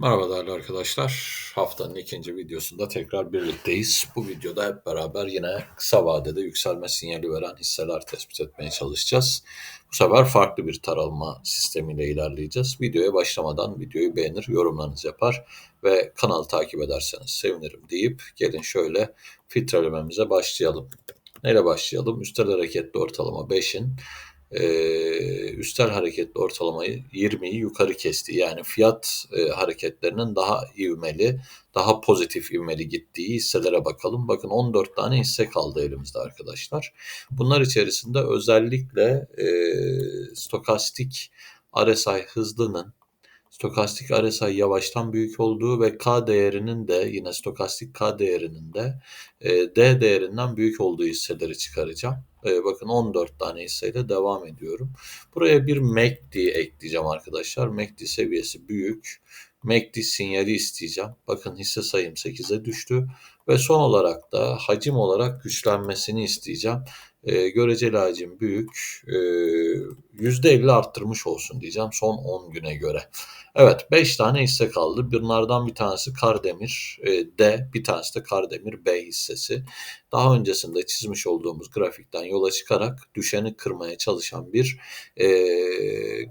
Merhaba değerli arkadaşlar. Haftanın ikinci videosunda tekrar birlikteyiz. Bu videoda hep beraber yine kısa vadede yükselme sinyali veren hisseler tespit etmeye çalışacağız. Bu sefer farklı bir taralma sistemiyle ilerleyeceğiz. Videoya başlamadan videoyu beğenir, yorumlarınızı yapar ve kanalı takip ederseniz sevinirim deyip gelin şöyle filtrelememize başlayalım. Neyle başlayalım? Üstel hareketli ortalama 5'in e, üstel hareketli ortalamayı 20'yi yukarı kesti. Yani fiyat e, hareketlerinin daha ivmeli, daha pozitif ivmeli gittiği hisselere bakalım. Bakın 14 tane hisse kaldı elimizde arkadaşlar. Bunlar içerisinde özellikle e, stokastik RSI hızlının stokastik RSI yavaştan büyük olduğu ve K değerinin de yine stokastik K değerinin de e, D değerinden büyük olduğu hisseleri çıkaracağım. E, bakın 14 tane hisseyle devam ediyorum. Buraya bir MACD ekleyeceğim arkadaşlar. MACD seviyesi büyük. MACD sinyali isteyeceğim. Bakın hisse sayım 8'e düştü. Ve son olarak da hacim olarak güçlenmesini isteyeceğim. E, göreceli hacim büyük. E, %50 arttırmış olsun diyeceğim son 10 güne göre. Evet 5 tane hisse kaldı. Bunlardan bir tanesi Kardemir e, D, bir tanesi de Kardemir B hissesi. Daha öncesinde çizmiş olduğumuz grafikten yola çıkarak düşeni kırmaya çalışan bir e,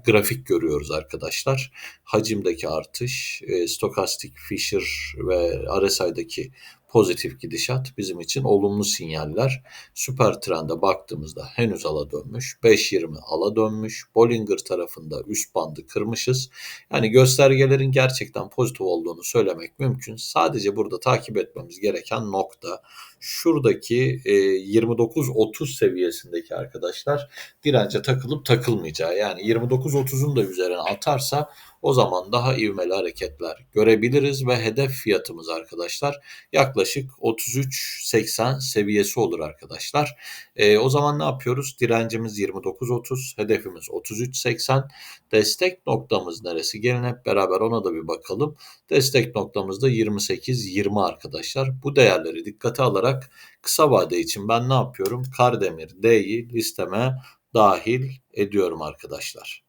grafik görüyoruz arkadaşlar. Hacimdeki artış, e, stokastik Fisher ve RSI'daki pozitif gidişat bizim için olumlu sinyaller. Süper trende baktığımızda henüz ala dönmüş. 5.20 ala dönmüş. Bollinger tarafında üst bandı kırmışız. Yani göstergelerin gerçekten pozitif olduğunu söylemek mümkün. Sadece burada takip etmemiz gereken nokta şuradaki e, 29-30 seviyesindeki arkadaşlar dirence takılıp takılmayacağı. Yani 29-30'un da üzerine atarsa o zaman daha ivmeli hareketler görebiliriz ve hedef fiyatımız arkadaşlar yaklaşık 33.80 seviyesi olur arkadaşlar. E, o zaman ne yapıyoruz? Direncimiz 29.30, hedefimiz 33.80. Destek noktamız neresi? Gelin hep beraber ona da bir bakalım. Destek noktamız da 28-20 arkadaşlar. Bu değerleri dikkate alarak kısa vade için ben ne yapıyorum? Kardemir D'yi listeme dahil ediyorum arkadaşlar.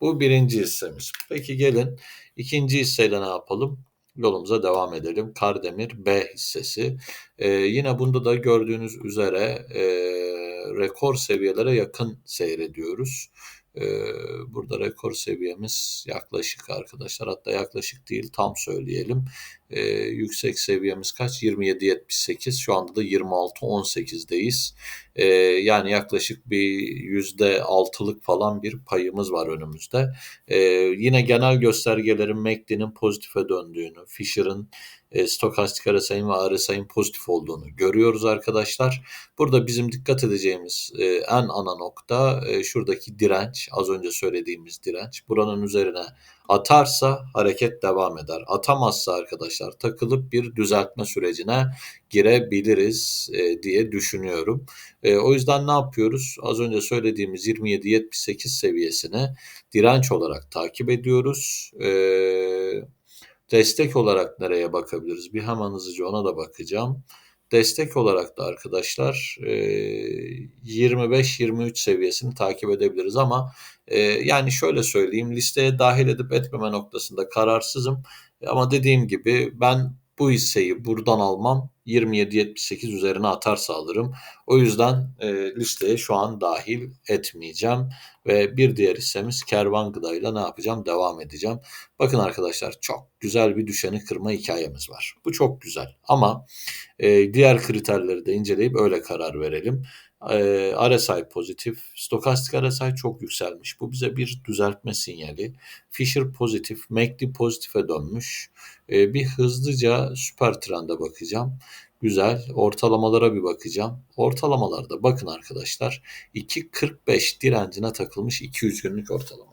Bu birinci hissemiz. Peki gelin ikinci hisseyle ne yapalım? Yolumuza devam edelim. Kardemir B hissesi. Ee, yine bunda da gördüğünüz üzere e, rekor seviyelere yakın seyrediyoruz. Ee, burada rekor seviyemiz yaklaşık arkadaşlar hatta yaklaşık değil tam söyleyelim. Ee, yüksek seviyemiz kaç? 27.78 şu anda da 26.18'deyiz. Ee, yani yaklaşık bir yüzde altılık falan bir payımız var önümüzde. Ee, yine genel göstergelerin MACD'nin pozitife döndüğünü, Fisher'ın e, stokastik RSI'nin ve RSI'nin pozitif olduğunu görüyoruz arkadaşlar. Burada bizim dikkat edeceğimiz e, en ana nokta e, şuradaki direnç, az önce söylediğimiz direnç. Buranın üzerine atarsa hareket devam eder. Atamazsa arkadaşlar takılıp bir düzeltme sürecine girebiliriz e, diye düşünüyorum. E, o yüzden ne yapıyoruz? Az önce söylediğimiz 27-78 seviyesini direnç olarak takip ediyoruz. Eee Destek olarak nereye bakabiliriz? Bir hemen hızlıca ona da bakacağım. Destek olarak da arkadaşlar 25-23 seviyesini takip edebiliriz ama yani şöyle söyleyeyim listeye dahil edip etmeme noktasında kararsızım. Ama dediğim gibi ben bu hisseyi buradan almam 27-78 üzerine atarsa alırım. O yüzden e, listeye şu an dahil etmeyeceğim. Ve bir diğer hissemiz Kervan Gıda ile ne yapacağım? Devam edeceğim. Bakın arkadaşlar çok güzel bir düşeni kırma hikayemiz var. Bu çok güzel ama e, diğer kriterleri de inceleyip öyle karar verelim. E, RSI pozitif, stokastik RSI çok yükselmiş. Bu bize bir düzeltme sinyali. Fisher pozitif, MACD pozitife dönmüş. E, bir hızlıca süper trende bakacağım. Güzel. Ortalamalara bir bakacağım. Ortalamalarda bakın arkadaşlar 2.45 direncine takılmış 200 günlük ortalama.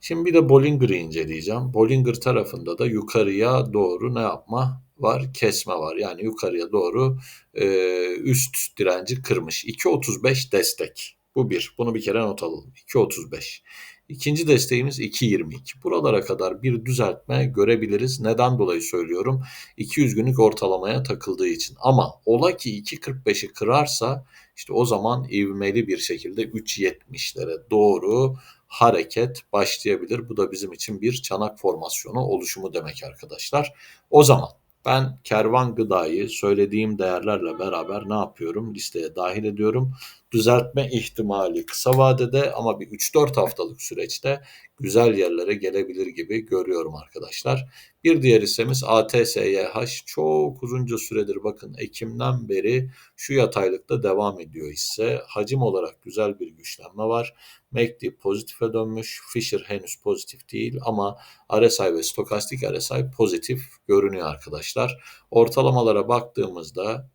Şimdi bir de Bollinger'ı inceleyeceğim. Bollinger tarafında da yukarıya doğru ne yapma var? Kesme var. Yani yukarıya doğru e, üst direnci kırmış. 2.35 destek. Bu bir. Bunu bir kere not alalım. 2.35. İkinci desteğimiz 2.22. Buralara kadar bir düzeltme görebiliriz. Neden dolayı söylüyorum? 200 günlük ortalamaya takıldığı için. Ama ola ki 2.45'i kırarsa işte o zaman ivmeli bir şekilde 3.70'lere doğru hareket başlayabilir. Bu da bizim için bir çanak formasyonu oluşumu demek arkadaşlar. O zaman ben kervan gıdayı söylediğim değerlerle beraber ne yapıyorum? Listeye dahil ediyorum. Düzeltme ihtimali kısa vadede ama bir 3-4 haftalık süreçte güzel yerlere gelebilir gibi görüyorum arkadaşlar. Bir diğer hissemiz ATSYH çok uzunca süredir bakın Ekim'den beri şu yataylıkta devam ediyor hisse. Hacim olarak güzel bir güçlenme var. MACD pozitife dönmüş. Fisher henüz pozitif değil ama RSI ve stokastik RSI pozitif görünüyor arkadaşlar. Ortalamalara baktığımızda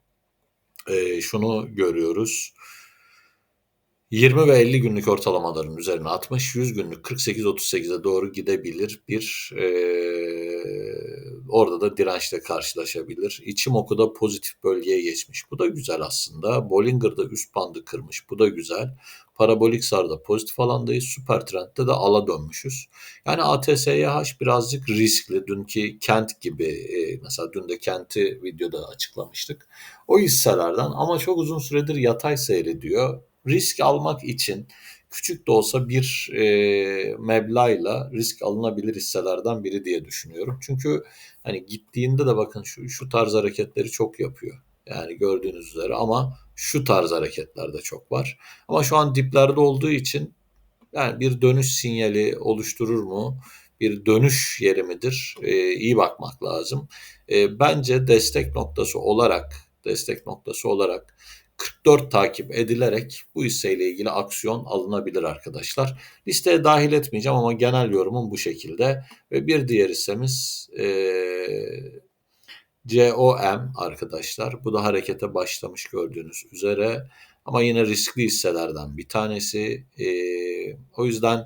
e, şunu görüyoruz. 20 ve 50 günlük ortalamaların üzerine atmış, 100 günlük 48-38'e doğru gidebilir bir e, orada da dirençle karşılaşabilir. İçim okuda pozitif bölgeye geçmiş. Bu da güzel aslında. Bollinger'da üst bandı kırmış. Bu da güzel. Parabolik sarda pozitif alandayız. Süper trendde de ala dönmüşüz. Yani ATSYH birazcık riskli. Dünkü Kent gibi e, mesela dün de Kent'i videoda açıklamıştık. O hisselerden ama çok uzun süredir yatay seyrediyor risk almak için küçük de olsa bir e, meblağla risk alınabilir hisselerden biri diye düşünüyorum. Çünkü hani gittiğinde de bakın şu, şu tarz hareketleri çok yapıyor. Yani gördüğünüz üzere ama şu tarz hareketler de çok var. Ama şu an diplerde olduğu için yani bir dönüş sinyali oluşturur mu? Bir dönüş yeri midir? Ee, iyi bakmak lazım. Ee, bence destek noktası olarak destek noktası olarak 44 takip edilerek bu hisseyle ilgili aksiyon alınabilir arkadaşlar. Listeye dahil etmeyeceğim ama genel yorumum bu şekilde. Ve bir diğer hissemiz ee, COM arkadaşlar. Bu da harekete başlamış gördüğünüz üzere. Ama yine riskli hisselerden bir tanesi. E, o yüzden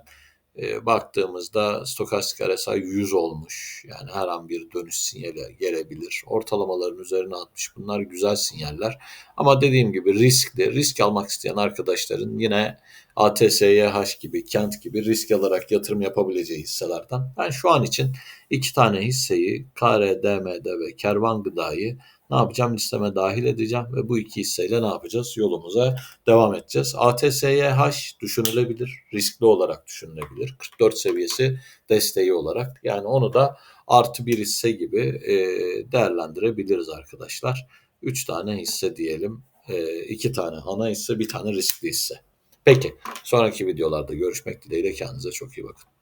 e, baktığımızda stokastik RSI 100 olmuş. Yani her an bir dönüş sinyali gelebilir. Ortalamaların üzerine atmış. Bunlar güzel sinyaller. Ama dediğim gibi riskli. Risk almak isteyen arkadaşların yine ATSYH gibi, Kent gibi risk alarak yatırım yapabileceği hisselerden. Ben şu an için iki tane hisseyi KRDMD ve Kervan Gıda'yı ne yapacağım? Listeme dahil edeceğim ve bu iki hisseyle ne yapacağız? Yolumuza devam edeceğiz. ATSYH düşünülebilir, riskli olarak düşünülebilir. 44 seviyesi desteği olarak. Yani onu da artı bir hisse gibi e, değerlendirebiliriz arkadaşlar. 3 tane hisse diyelim. 2 e, tane ana hisse, bir tane riskli hisse. Peki sonraki videolarda görüşmek dileğiyle kendinize çok iyi bakın.